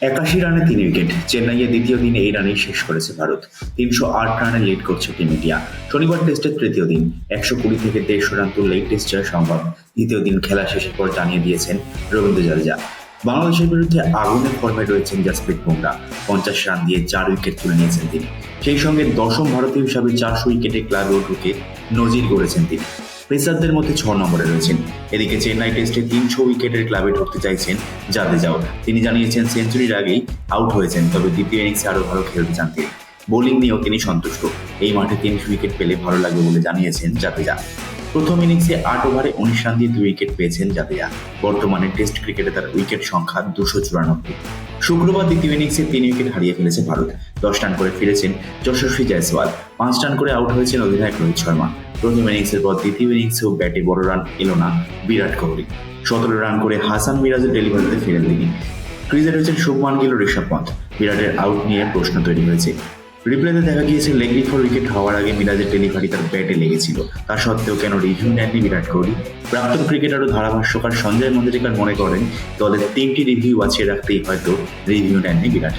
একাশি রানে তিন উইকেট। চেন্নাইয়ের দ্বিতীয় দিনে এই রানেই শেষ করেছে ভারত। তিনশো আট রানে লিড করছে টিম ইন্ডিয়া। শনিবার টেস্টের তৃতীয় দিন। একশো কুড়ি থেকে দেড়শো রান তুললেই টেস্ট জয় সম্ভব। দ্বিতীয় দিন খেলা শেষের পর জানিয়ে দিয়েছেন রবীন্দ্র জাদেজা। বাংলাদেশের বিরুদ্ধে আগুনের ফর্মে রয়েছেন জাসপ্রীত বুমরা। পঞ্চাশ রান দিয়ে চার উইকেট তুলে নিয়েছেন তিনি। সেই সঙ্গে দশম ভারতীয় হিসাবে চারশো উইকেটে ক্লাবেও ঢুকে নজির গড়েছেন তিনি। পেসারদের মধ্যে ছ নম্বরে রয়েছেন। এদিকে চেন্নাই টেস্টে তিনশো উইকেটের ক্লাবে ঢুকতে চাইছেন জাদেজাও তিনি জানিয়েছেন, সেঞ্চুরির আগেই আউট হয়েছেন, তবে দ্বিতীয় ইনিংসে আরও ভালো খেলতে চান তিনি। বোলিং নিয়েও তিনি সন্তুষ্ট। এই মাঠে তিনশো উইকেট পেলে ভালো লাগবে বলে জানিয়েছেন জাদেজা প্রথম ইনিংসে আট ওভারে উনিশ রান দিয়ে দুই উইকেট পেয়েছেন জাদেজা বর্তমানে টেস্ট ক্রিকেটে তার উইকেট সংখ্যা দুশো চুরানব্বই। শুক্রবার দ্বিতীয় ইনিংসে তিন উইকেট হারিয়ে ফেলেছে ভারত। দশ রান করে ফিরেছেন যশস্বী জয়সওয়াল। পাঁচ রান করে আউট হয়েছেন অধিনায়ক রোহিত শর্মা। প্রথম ইনিংসের পর দ্বিতীয় ইনিংসেও ব্যাটে বড় রান এলো না বিরাট কোহলি। সতেরো রান করে হাসান মিরাজের ডেলিভারিতে ফিরেন তিনি। ক্রিজে রয়েছেন শুভমান গিল ঋষভ পন্থ। বিরাটের আউট নিয়ে প্রশ্ন তৈরি হয়েছে। রিপ্লেতে দেখা গিয়েছে লেগ ফর উইকেট হওয়ার আগে মিরাজের ডেলিভারি তার ব্যাটে লেগেছিল। তা সত্ত্বেও কেন রিভিউ নেননি বিরাট কোহলি? প্রাক্তন ক্রিকেটার ও ধারাভাষ্যকার সঞ্জয় মন্দিরিকার মনে করেন, দলের তিনটি রিভিউ বাঁচিয়ে রাখতেই হয়তো রিভিউ নেননি বিরাট